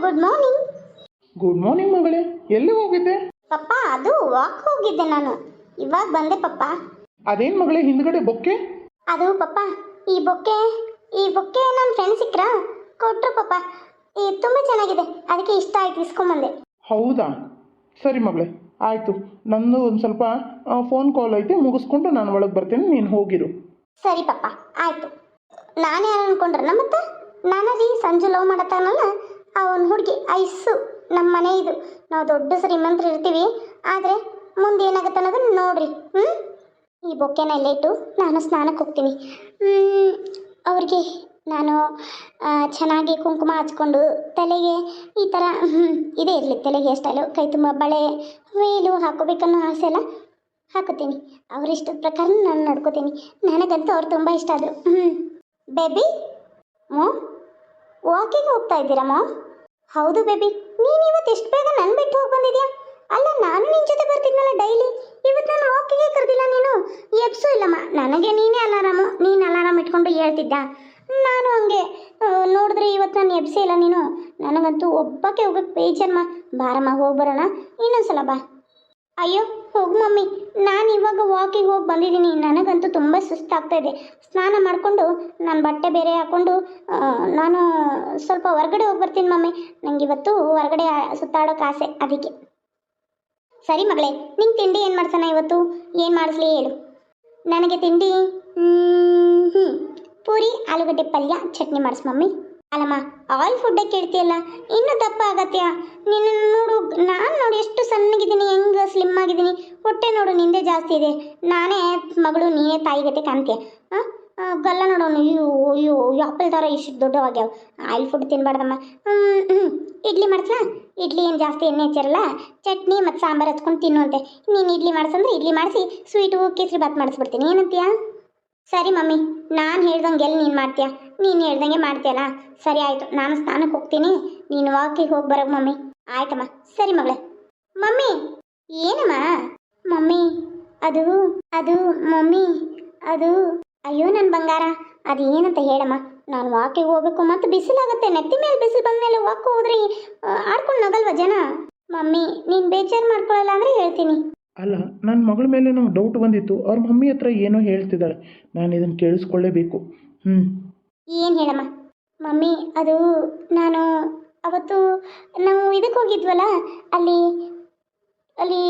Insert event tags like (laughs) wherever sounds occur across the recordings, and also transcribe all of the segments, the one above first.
Good morning good morning ಮಗಳೇ. ಎಲ್ಲಿ ಹೋಗಿದ್ದೆ? ಪಪ್ಪ ಅದು ವಾಕ್ ಹೋಗಿದ್ದೆ ನಾನು. ಇವಾಗ ಬಂದೆ ಪಪ್ಪ. ಅದೇನ್ ಮಗಳೇ ಹಿಂದ್ಗಡೆ ಬೊಕ್ಕೆ? ಅದು ಪಪ್ಪ ಈ ಬೊಕ್ಕೆ ಈ ಬೊಕ್ಕೆ ನನ್ ಫ್ರೆಂಡ್ ಸಿಕ್ರಾ ಕೊಟ್ರು ಪಪ್ಪ. ಈ ತುಂಬಾ ಚೆನ್ನಾಗಿದೆ. ಅದಕ್ಕೆ ಇಷ್ಟ ಆಯ್ತು ಇಸ್ಕೊಂಬಂದೆ. ಹೌದಾ? ಸರಿ ಮಗಳೇ ಆಯ್ತು. ನಂದು ಒಂದ್ ಸ್ವಲ್ಪ ಫೋನ್ ಕಾಲ್ ಐತೆ ಮುಗಿಸ್ಕೊಂಡು ನಾನು ಒಳಗ್ ಬರ್ತೇನೆ ನೀನು ಹೋಗಿರು. ಸರಿ ಪಪ್ಪ ಆಯ್ತು. ನಾನೇ ಯಾರು ಅನ್ಕೊಂಡ್ರನ ಮತ್ತೆ? ಸಂಜು ಲವ್ ಮಾಡತ್ತಾನಲ್ಲ? ಅವನ ಹುಡುಗಿ ಐಸು ನಮ್ಮ ಮನೆ ಇದು. ನಾವು ದೊಡ್ಡ ಶ್ರೀಮಂತರು ಇರ್ತೀವಿ. ಆದರೆ ಮುಂದೆ ಏನಾಗುತ್ತೆ ಅನ್ನೋದನ್ನು ನೋಡ್ರಿ. ಹ್ಞೂ ಈ ಬೊಕ್ಕೆನ ಇಲ್ಲೇ ಇಟ್ಟು ನಾನು ಸ್ನಾನಕ್ಕೆ ಹೋಗ್ತೀನಿ. ಮ್, ಅವ್ರಿಗೆ ನಾನು ಚೆನ್ನಾಗಿ ಕುಂಕುಮ ಹಚ್ಕೊಂಡು ತಲೆಗೆ ಈ ಥರ ಇದೇ ಇರಲಿ ತಲೆಗೆ ಸ್ಟೈಲು ಕೈ ತುಂಬ ಬಳೆ ವೇಲು ಹಾಕೋಬೇಕನ್ನೋ ಆಸೆ ಎಲ್ಲ ಹಾಕೋತೀನಿ. ಅವ್ರ ಇಷ್ಟದ ಪ್ರಕಾರ ನಾನು ನಡ್ಕೋತೀನಿ. ನನಗಂತೂ ಅವ್ರು ತುಂಬ ಇಷ್ಟ ಆದರು. ಹ್ಞೂ ಬೇಬಿ ಮೋ ವಾಕಿಂಗ್ ಹೋಗ್ತಾ ಇದ್ದೀರಾ ಮಾಮ್ ಹೌದು ಬೇಬಿ, ನೀನು ಇವತ್ತು ಎಷ್ಟು ಬೇಗ ನನ್ನ ಬಿಟ್ಟು ಹೋಗಿ ಬಂದಿದ್ಯಾ? ಅಲ್ಲ, ನಾನು ನಿನ್ನ ಜೊತೆ ಬರ್ತಿದ್ನಲ್ಲ ಡೈಲಿ? ಇವತ್ತು ನಾನು ವಾಕಿಗೆ ಕರೆದಿಲ್ಲ ನೀನು? ಎಬ್ಸು ಇಲ್ಲಮ್ಮ, ನನಗೆ ನೀನೇ ಅಲಾರಾಮು, ನೀನು ಅಲಾರಾಮ್ ಇಟ್ಕೊಂಡು ಹೇಳ್ತಿದ್ದ. ನಾನು ಹಂಗೆ ನೋಡಿದ್ರೆ ಇವತ್ತು ನಾನು ಎಬ್ಸೇ ಇಲ್ಲ ನೀನು. ನನಗಂತೂ ಒಬ್ಬಕ್ಕೆ ಹೋಗಕ್ಕೆ ಬೇಜಾರಮ್ಮ ಬಾರಮ್ಮ, ಹೋಗಿ ಬರೋಣ. ಇನ್ನೊಂದ್ಸಲ ಬಾ. ಅಯ್ಯೋ, ಹೋಗು ಮಮ್ಮಿ. ನಾನು ಇವಾಗ ವಾಕಿಗೆ ಹೋಗಿ ಬಂದಿದ್ದೀನಿ. ನನಗಂತೂ ತುಂಬ ಸುಸ್ತಾಗ್ತಾ ಇದೆ. ಸ್ನಾನ ಮಾಡಿಕೊಂಡು ನಾನು ಬಟ್ಟೆ ಬೇರೆ ಹಾಕ್ಕೊಂಡು ನಾನು ಸ್ವಲ್ಪ ಹೊರಗಡೆ ಹೋಗಿ ಬರ್ತೀನಿ ಮಮ್ಮಿ. ನಂಗೆ ಇವತ್ತು ಹೊರಗಡೆ ಸುತ್ತಾಡೋಕೆ ಆಸೆ. ಅದಕ್ಕೆ. ಸರಿ ಮಗಳೇ ನಿಂಗೆ ತಿಂಡಿ ಏನು ಮಾಡ್ಸೋಣ ಇವತ್ತು? ಏನು ಮಾಡಿಸ್ಲಿ ಹೇಳು. ನನಗೆ ತಿಂಡಿ ಹ್ಞೂ ಪೂರಿ, ಆಲೂಗಡ್ಡೆ ಪಲ್ಯ, ಚಟ್ನಿ ಮಾಡಿಸ್ ಮಮ್ಮಿ. ಅಲ್ಲಮ್ಮ ಆಯಿಲ್ ಫುಡ್ಡೇ ಕೇಳ್ತೀಯಲ್ಲ, ಇನ್ನೂ ದಪ್ಪ ಆಗತ್ತೆ ನಿನ್ನ ನೋಡು, ನಾನು ನೋಡಿ ಎಷ್ಟು ಸಣ್ಣಗಿದ್ದೀನಿ, ಹೆಂಗೆ ಸ್ಲಿಮ್ ಆಗಿದ್ದೀನಿ. ಹೊಟ್ಟೆ ನೋಡು, ನಿಂದೆ ಜಾಸ್ತಿ ಇದೆ. ನಾನೇ ಮಗಳು, ನೀನೇ ತಾಯಿ ಗತೆ ಕಾಣ್ತೀಯ. ಗಲ್ಲ ನೋಡೋನು ಅಯ್ಯೋ ಅಯ್ಯೋ ಆಪಲ್ ಥರ ಇಷ್ಟು ದೊಡ್ಡವಾಗ್ಯಾವ. ಆಯಿಲ್ ಫುಡ್ ಹ್ಞೂ ಇಡ್ಲಿ ಮಾಡ್ಸಾ ಇಡ್ಲಿ ಏನು ಜಾಸ್ತಿ ಎಣ್ಣೆ ಹಚ್ಚಿರಲ್ಲ? ಚಟ್ನಿ ಮತ್ತು ಸಾಂಬಾರು ಹಚ್ಕೊಂಡು ತಿನ್ನುವಂತೆ ನೀನು ಇಡ್ಲಿ ಮಾಡ್ಸಂದ್ರೆ ಇಡ್ಲಿ ಮಾಡಿಸಿ ಸ್ವೀಟು ಕೇಸರಿ ಬಾತ್ ಮಾಡಿಸ್ಬಿಡ್ತೀನಿ. ಏನಂತೀಯಾ? ಸರಿ ಮಮ್ಮಿ, ನಾನು ಹೇಳ್ದಂಗೆ ಎಲ್ಲಿ ನೀನು ಮಾಡ್ತೀಯ? ನೀನು ಹೇಳ್ದಂಗೆ ಮಾಡ್ತೀಯಲ್ಲ? ಸರಿ ಆಯಿತು, ನಾನು ಸ್ನಾನಕ್ಕೆ ಹೋಗ್ತೀನಿ. ನೀನು ವಾಕಿಗೆ ಹೋಗಿ ಬರೋ ಮಮ್ಮಿ. ಆಯ್ತಮ್ಮ, ಸರಿ ಮಗಳೇ. ಮಮ್ಮಿ, ಏನಮ್ಮ? ಮಮ್ಮಿ, ಅದು ಅದು, ಮಮ್ಮಿ, ಅದು. ಅಯ್ಯೋ ನನ್ನ ಬಂಗಾರ ಅದು ಏನಂತ ಹೇಳಮ್ಮ? ನಾನು ವಾಕಿಗೆ ಹೋಗ್ಬೇಕು ಮತ್ತು ಬಿಸಿಲಾಗುತ್ತೆ, ನೆತ್ತಿ ಮೇಲೆ ಬಿಸಿಲು ಬಂದಮೇಲೆ ವಾಕ್ ಹೋದ್ರಿ ಆಡ್ಕೊಂಡು ನಗಲ್ವ ಜನ? ಮಮ್ಮಿ, ನೀನು ಬೇಜಾರು ಮಾಡ್ಕೊಳ್ಳಲ್ಲ ಅಂದರೆ ಹೇಳ್ತೀನಿ. ಅಲ್ಲ ನನ್ನ ಮಗಳ ಮೇಲೆ ನಂಗೆ ಡೌಟ್ ಬಂದಿತ್ತು. ಅವ್ರ ಮಮ್ಮಿ ಹತ್ರ ಏನೋ ಹೇಳ್ತಿದ್ದಾಳೆ ನಾನು ಇದನ್ನು ಕೇಳಿಸ್ಕೊಳ್ಳೇಬೇಕು. ಹ್ಞೂ ಏನು ಹೇಳಮ್ಮ? ಮಮ್ಮಿ ಅದು ನಾನು ಅವತ್ತು ನಾವು ಇದಕ್ಕೆ ಹೋಗಿದ್ವಲ್ಲ ಅಲ್ಲಿ ಅಲ್ಲಿ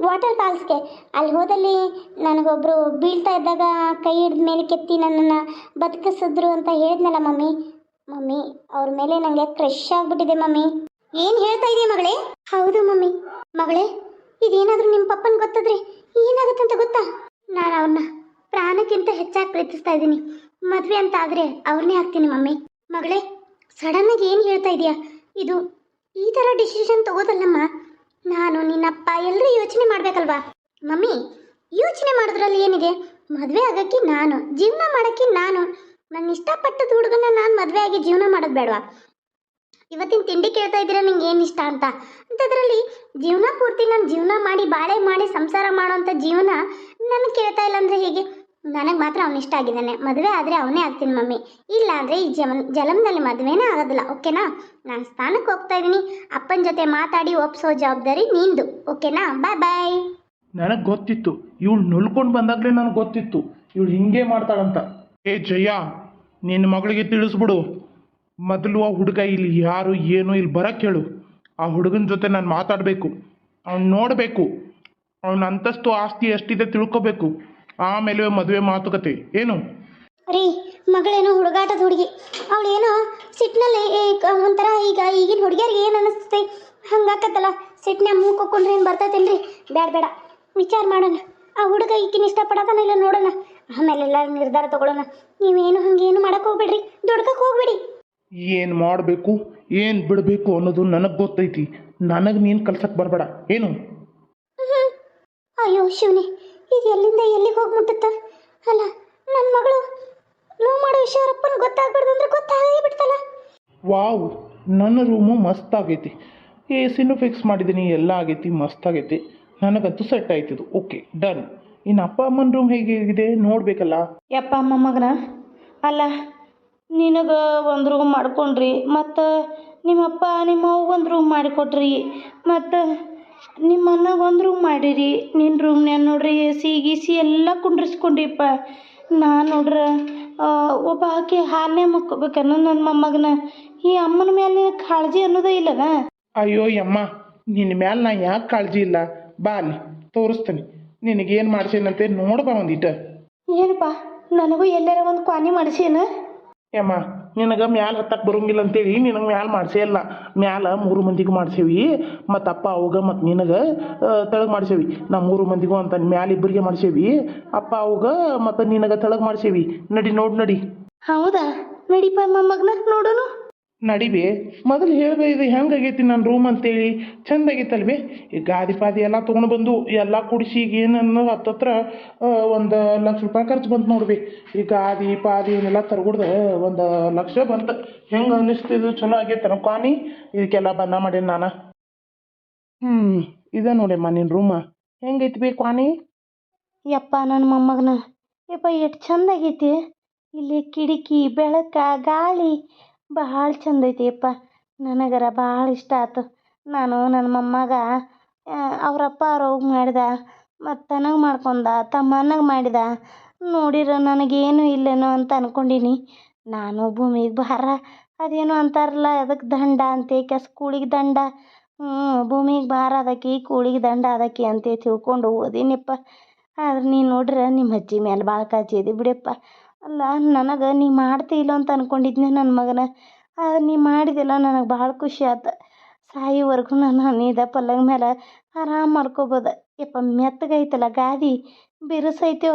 ವಾಟರ್ ಫಾಲ್ಸ್ಗೆ ಅಲ್ಲಿ ಹೋದಲ್ಲಿ ನನಗೊಬ್ಬರು ಬೀಳ್ತಾ ಇದ್ದಾಗ ಕೈ ಹಿಡಿದ ಮೇಲೆ ಕೆತ್ತಿ ನನ್ನನ್ನು ಬದುಕಿಸಿದ್ರು ಅಂತ ಹೇಳಿದ್ನಲ್ಲ ಮಮ್ಮಿ. ಮಮ್ಮಿ ಅವ್ರ ಮೇಲೆ ನನಗೆ ಕ್ರಶ್ ಆಗಿಬಿಟ್ಟಿದೆ ಮಮ್ಮಿ. ಏನು ಹೇಳ್ತಾ ಇದೀಯ ಮಗಳೇ? ಹೌದು ಮಮ್ಮಿ. ಮಗಳೇ ಇದೇನಾದರೂ ನಿಮ್ಮ ಪಪ್ಪನ ಗೊತ್ತಾದ್ರೆ ಅಂತ ಗೊತ್ತಾ? ನಾನು ಅವ್ರನ್ನ ಪ್ರಾಣಕ್ಕಿಂತ ಹೆಚ್ಚಾಗಿ ಪ್ರೀತಿಸ್ತಾ ಇದ್ದೀನಿ. ಮದ್ವೆ ಅಂತ ಆದರೆ ಅವ್ರನ್ನೇ ಹಾಕ್ತೀನಿ ಮಮ್ಮಿ. ಮಗಳೇ ಸಡನ್ನಾಗಿ ಏನು ಹೇಳ್ತಾ ಇದೀಯಾ? ಇದು ಈ ಥರ ಡಿಸಿಷನ್ ತಗೋದಲ್ಲಮ್ಮ. ನಾನು ನಿನ್ನಪ್ಪ ಎಲ್ಲರೂ ಯೋಚನೆ ಮಾಡಬೇಕಲ್ವಾ? ಮಮ್ಮಿ, ಯೋಚನೆ ಮಾಡೋದ್ರಲ್ಲಿ ಏನಿದೆ? ಮದುವೆ ಆಗೋಕ್ಕೆ ನಾನು, ಜೀವನ ಮಾಡೋಕ್ಕೆ ನಾನು. ನನ್ನ ಇಷ್ಟಪಟ್ಟದ ಹುಡುಗನ ನಾನು ಮದುವೆ ಆಗಿ ಜೀವನ ಮಾಡೋದು ಬೇಡವಾ? ಇವತ್ತಿನ ತಿಂಡಿ ಕೇಳ್ತಾ ಇದ್ದೀರಾ ನಿಂಗೆ ಏನು ಇಷ್ಟ ಅಂತ? ಅಂಥದ್ರಲ್ಲಿ ಜೀವನ ಪೂರ್ತಿ ನಾನು ಜೀವನ ಮಾಡಿ ಬಾಳೆ ಮಾಡಿ ಸಂಸಾರ ಮಾಡುವಂಥ ಜೀವನ ನನಗೆ ಕೇಳ್ತಾ ಇಲ್ಲ ಅಂದರೆ ಹೇಗೆ? ನನಗೆ ಮಾತ್ರ ಅವನು ಇಷ್ಟ ಆಗಿದ್ದಾನೆ. ಮದುವೆ ಆದರೆ ಅವನೇ ಆಗ್ತೀನಿ ಮಮ್ಮಿ. ಇಲ್ಲ ಅಂದರೆ ಈ ಜಮನ್ ಜಲಮ್ನಲ್ಲಿ ಮದುವೆನೇ ಆಗೋದಿಲ್ಲ, ಓಕೆನಾ? ನಾನು ಸ್ಥಾನಕ್ಕೆ ಹೋಗ್ತಾ ಇದ್ದೀನಿ. ಅಪ್ಪನ ಜೊತೆ ಮಾತಾಡಿ ಒಪ್ಸೋ ಜವಾಬ್ದಾರಿ ನಿಂದು, ಓಕೆನಾ? ಬಾಯ್ ಬಾಯ್ ನನಗೆ ಗೊತ್ತಿತ್ತು. ಇವಳು ನುಲ್ಕೊಂಡು ಬಂದಾಗಲೇ ನನಗೆ ಗೊತ್ತಿತ್ತು. ಇವಳು ಹಿಂಗೆ ಮಾಡ್ತಾಳಂತ. ಏ ಜಯ ನಿನ್ನ ಮಗಳಿಗೆ ತಿಳಿಸ್ಬಿಡು. ಮೊದಲು ಆ ಹುಡುಗ ಇಲ್ಲಿ ಯಾರು, ಏನು, ಇಲ್ಲಿ ಬರಕ್ಕೆ ಹೇಳು. ಆ ಹುಡುಗನ ಜೊತೆ ನಾನು ಮಾತಾಡಬೇಕು. ಅವ್ನು ನೋಡಬೇಕು. ಅವನ ಅಂತಸ್ತು, ಆಸ್ತಿ ಎಷ್ಟಿದೆ ತಿಳ್ಕೊಬೇಕು. ಆಮೇಲೆ ಮದುವೆ ಮಾತುಕತೆ. ಏನು? ರೀ, ಮಗಳೇನೋ ಹುಡುಗಾಟದ ಹುಡುಗಿ. ಅವಳೇನೋ ಸಿಟ್ಟಿನಲ್ಲಿ ಒಂಥರ ಈಗ ಈಗಿನ ಹುಡುಗಿಯರಿಗೆ ಏನು ಅನ್ನಿಸ್ತೈತಿ? ಹಂಗಾಕತ್ತಲ್ಲ. ಸಿಟ್ಟಿನ ಮೂಗ್ ಕೊಕ್ಕೊಂಡ್ರೆ ಏನು ಬರ್ತೈತೇನ್ರಿ? ಬೇಡ ಬೇಡ ವಿಚಾರ ಮಾಡೋಣ. ಆ ಹುಡುಗ ಈಗಿನ ಇಷ್ಟಪಡತಾನ ಇಲ್ಲ ನೋಡೋಣ. ಆಮೇಲೆ ಎಲ್ಲ ನಿರ್ಧಾರ ತಗೊಳ್ಳೋಣ. ನೀವೇನು ಹಂಗೇನು ಮಾಡಕ್ಕೆ ಹೋಗ್ಬೇಡ್ರಿ. ದುಡ್ಕಕ್ಕೆ ಹೋಗ್ಬೇಡಿ. ಏನು ಮಾಡಬೇಕು ಏನು ಬಿಡಬೇಕು ಅನ್ನೋದು ನನಗೆ ಗೊತ್ತೈತಿ. ನನಗೆ ನೀನು ಕಲ್ಸಕ್ಕೆ ಬರಬೇಡ. ಏನು? ಅಯ್ಯೋ ಶಿವನಿ ಇದು ಎಲ್ಲಿಂದ ಎಲ್ಲಿಗೆ ಹೋಗಿ ಮುಟ್ಟುತ್ತ ಅಲ್ಲ ನನ್ನ ಮಗಳು ಲವ್ ಮಾಡೋ ವಿಷಯ ಅವರಪ್ಪನ ಗೊತ್ತಾಗ್ಬಿಡ್ದು ಅಂದ್ರೆ ಗೊತ್ತಾಗೇ ಬಿಡ್ತಲ್ಲ. ವಾವ್ ನನ್ನ ರೂಮು ಮಸ್ತ್ ಆಗೈತಿ. ಎ ಸಿನೂ ಫಿಕ್ಸ್ ಮಾಡಿದ್ದೀನಿ ಎಲ್ಲ ಆಗೈತಿ ಮಸ್ತ್ ಆಗೈತಿ. ನನಗಂತೂ ಸೆಟ್ ಆಯ್ತಿದು ಓಕೆ ಡನ್ ಇನ್ನು ಅಪ್ಪ ಅಮ್ಮನ ರೂಮ್ ಹೇಗಿದೆ ನೋಡಬೇಕಲ್ಲ? ಅಮ್ಮ ಮಗನ? ಅಲ್ಲ ನಿನಗೆ ಒಂದು ರೂಮ್ ಮಾಡ್ಕೊಂಡ್ರಿ ಮತ್ತು ನಿಮ್ಮಪ್ಪ ನಿಮ್ಮ ಅವ್ಗೆ ಒಂದು ರೂಮ್ ಮಾಡಿಕೊಟ್ರಿ ಮತ್ತು ನಿಮ್ಮ ಅಣ್ಣಗೆ ಒಂದು ರೂಮ್ ಮಾಡಿರಿ ನಿನ್ನ ರೂಮ್ನ್ಯಾಗ ನೋಡ್ರಿ ಎ ಸಿ ಗೀಸಿ ಎಲ್ಲ ಕುಂಡ್ರಿಸ್ಕೊಂಡಿಪ್ಪ. ನಾನು ನೋಡ್ರ ಒಬ್ಬ ಆಕೆ ಹಾಲನ್ನೇ ಮಕ್ಕೋಬೇಕನ್ನ ನನ್ನ ಮೊಮ್ಮಗನ. ಈ ಅಮ್ಮನ ಮೇಲೆ ನಿನಗೆ ಕಾಳಜಿ ಅನ್ನೋದೇ ಇಲ್ಲನ? ಅಯ್ಯೋ ಯಮ್ಮ ನಿನ್ನ ಮ್ಯಾಲೆ ನಾ ಯಾಕೆ ಕಾಳಜಿ ಇಲ್ಲ? ಬಾ ಅಲ್ಲಿ ತೋರಿಸ್ತೀನಿ. ನಿನಗೇನು ಮಾಡ್ಸೇನಂತೆ ನೋಡ್ಬಾ ಒಂದಿಟ್ಟು ಏನಪ್ಪ ನನಗೂ ಎಲ್ಲರ ಒಂದು ಕ್ವಾನಿ ಮಾಡಿಸೇನ? ಯಮ್ಮ ನಿನಗೆ ಮ್ಯಾಲ ಹತ್ತಕ್ಕೆ ಬರೋಂಗಿಲ್ಲ ಅಂತೇಳಿ ನಿನಗೆ ಮ್ಯಾಲ ಮಾಡ್ಸೇ ಇಲ್ಲ. ಮ್ಯಾಲ ಮೂರು ಮಂದಿಗೆ ಮಾಡ್ಸೇವಿ, ಮತ್ತು ಅಪ್ಪ, ಅವಾಗ, ಮತ್ತು ನಿನಗೆ ತೆಳಗೆ ಮಾಡ್ಸೇವಿ. ನಾ ಮೂರು ಮಂದಿಗೂ ಅಂತ ಮ್ಯಾಲ ಇಬ್ಬರಿಗೆ ಮಾಡ್ಸೇವಿ, ಅಪ್ಪ, ಅವಾಗ, ಮತ್ತು ನಿನಗೆ ತೆಳಗೆ ಮಾಡ್ಸೇವಿ. ನಡಿ ನೋಡಿ ನಡಿ. ಹೌದಾ? ನಡಿಪ ಮೊಮ್ಮಗನ ನೋಡೋನು? ನಡಿಬಿ, ಮೊದಲು ಹೇಳ್ಬೇ, ಇದು ಹೆಂಗಾಗೈತಿ ನನ್ನ ರೂಮ್ ಅಂತೇಳಿ ಚಂದ ಆಗೈತಲ್ವೇ ಈ ಗಾದಿ ಪಾದಿ ಎಲ್ಲ ತೊಗೊಂಡು ಬಂದು ಎಲ್ಲ ಕುಡಿಸಿ ಈಗ ಏನನ್ನು ಹತ್ತತ್ರ ಒಂದು ಲಕ್ಷ ರೂಪಾಯಿ ಖರ್ಚು ಬಂತು ನೋಡ್ಬಿ. ಈ ಗಾದಿ ಪಾದಿ ಇವನ್ನೆಲ್ಲ ತರ್ಗುಡ್ದು ಒಂದು ಲಕ್ಷ ಬಂತು. ಹೆಂಗೆ ಅನ್ನಿಸ್ತಿದ್ದು ಚಲೋ ಆಗೈತೆ ಕ್ವಾನಿ ಇದಕ್ಕೆಲ್ಲ ಬಂದ ಮಾಡೀನಿ ನಾನು. ಹ್ಞೂ ಇದೆ ನೋಡಮ್ಮ ನಿನ್ನ ರೂಮ ಹೆಂಗೈತಿ ಬಿ ಕ್ವಾನಿ ಯಪ್ಪ ನನ್ನ ಮೊಮ್ಮಗನ. ಯಪ್ಪ, ಎಷ್ಟು ಚಂದ ಆಗೈತಿ ಇಲ್ಲಿ ಕಿಟಕಿ, ಬೆಳಕ, ಗಾಳಿ ಭಾಳ ಚಂದ ಐತಿ ಯಪ್ಪ ನನಗರ ಭಾಳ ಇಷ್ಟ ಆತು. ನಾನು ನನ್ನ ಮೊಮ್ಮಗ ಅವರಪ್ಪ ಅವ್ರವ್ಗೆ ಮಾಡಿದ ಮತ್ತು ತನಗೆ ಮಾಡ್ಕೊಂಡ ತಮ್ಮನಿಗೆ ಮಾಡಿದ, ನೋಡಿರ ನನಗೇನು ಇಲ್ಲೇನೋ ಅಂತ ಅನ್ಕೊಂಡೀನಿ. ನಾನು ಭೂಮಿಗೆ ಭಾರ. ಅದೇನೋ ಅಂತಾರಲ್ಲ ಅದಕ್ಕೆ ದಂಡ ಅಂತೆ, ಕೆಸ್ ಕೂಳಿಗೆ ದಂಡ. ಹ್ಞೂ ಭೂಮಿಗೆ ಭಾರ ಅದಕ್ಕೆ ಕೂಳಿಗೆ ದಂಡ ಅದಕ್ಕೆ ಅಂತ ತಿಳ್ಕೊಂಡು ಓದೀನಿಪ್ಪ. ಆದ್ರೆ ನೀನು ನೋಡ್ರೆ ನಿಮ್ಮ ಅಜ್ಜಿ ಮೇಲೆ ಭಾಳ ಕಾಳಜಿ ಇದೆ ಬಿಡಪ್ಪ. ಅಲ್ಲ, ನನಗೆ ನೀ ಮಾಡ್ತಿಲ್ಲ ಅಂತ ಅನ್ಕೊಂಡಿದ್ನೆ ನನ್ನ ಮಗನ. ಆದ್ರೆ ನೀ ಮಾಡಿದಿಲ್ಲ ನನಗೆ ಭಾಳ ಖುಷಿ ಆತು. ಸಾಯೋವರೆಗೂ ನಾನು ಹನಿದ ಪಲ್ಲಂಗ ಮೇಲೆ ಆರಾಮ್ ಮಾಡ್ಕೊಬೋದ. ಯಪ್ಪ ಮೆತ್ತಗೈತಲ್ಲ ಗಾದಿ ಬಿರುಸೈತೋ